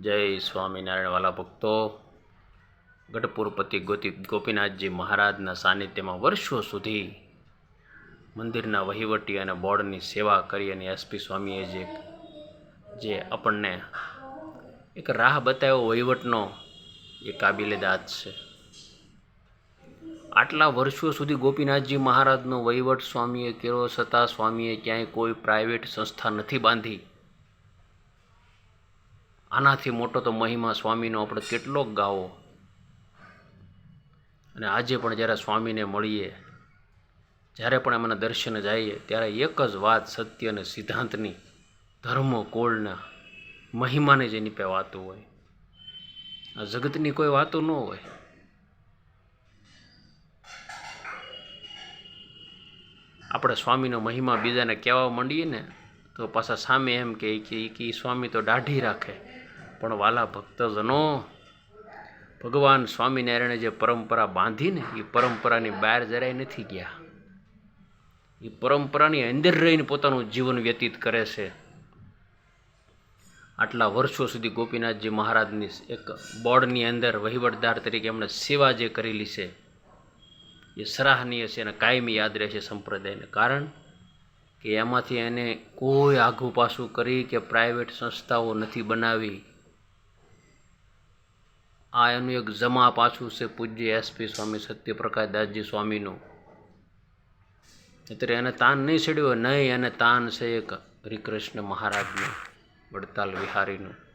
જય સ્વામિનારાયણ વાલા ભક્તો. ગઢપુરપતિ ગોતી ગોપીનાથજી મહારાજના સાનિધ્યમાં વર્ષો સુધી મંદિરના વહીવટી અને બોર્ડની સેવા કરી અને એસપી સ્વામીએ જે જે આપણને એક રાહ બતાવ્યો, વહીવટનો, એ કાબિલેદાદ છે. આટલા વર્ષો સુધી ગોપીનાથજી મહારાજનો વહીવટ સ્વામીએ કર્યો છતાં સ્વામીએ ક્યાંય કોઈ પ્રાઇવેટ સંસ્થા નથી બાંધી. આનાથી મોટો તો મહિમા સ્વામીનો આપણે કેટલોક ગાવો. અને આજે પણ જ્યારે સ્વામીને મળીએ, જ્યારે પણ એમના દર્શને જઈએ, ત્યારે એક જ વાત સત્ય અને સિદ્ધાંતની, ધર્મ, કોળના, મહિમાને જેની પે વાતો હોય. આ જગતની કોઈ વાતો ન હોય. આપણે સ્વામીનો મહિમા બીજાને કહેવા માંડીએ ને, તો પાછા સામે એમ કે સ્વામી તો દાઢી રાખે. પણ વાલા ભક્તજનો, ભગવાન સ્વામિનારાયણે જે પરંપરા બાંધીને, એ પરંપરાની બહાર જરાય નથી ગયા. એ પરંપરાની અંદર રહીને પોતાનું જીવન વ્યતીત કરે છે. આટલા વર્ષો સુધી ગોપીનાથજી મહારાજની એક બોર્ડની અંદર વહીવટદાર તરીકે એમણે સેવા જે કરેલી છે, એ સરાહનીય છે અને કાયમી યાદ રહેશે સંપ્રદાયને કારણ કે એમાંથી એને કોઈ આઘું પાછું કરી કે પ્રાઇવેટ સંસ્થાઓ નથી બનાવી. આ એનું એક જમા પાછું છે પૂજ્ય એસપી સ્વામી સત્યપ્રકાશ દાસજી સ્વામીનું. અત્યારે એને તાન નહીં ચડ્યો નહીં, એને તાન છે એક હરિકૃષ્ણ મહારાજનું, વડતાલ વિહારીનું.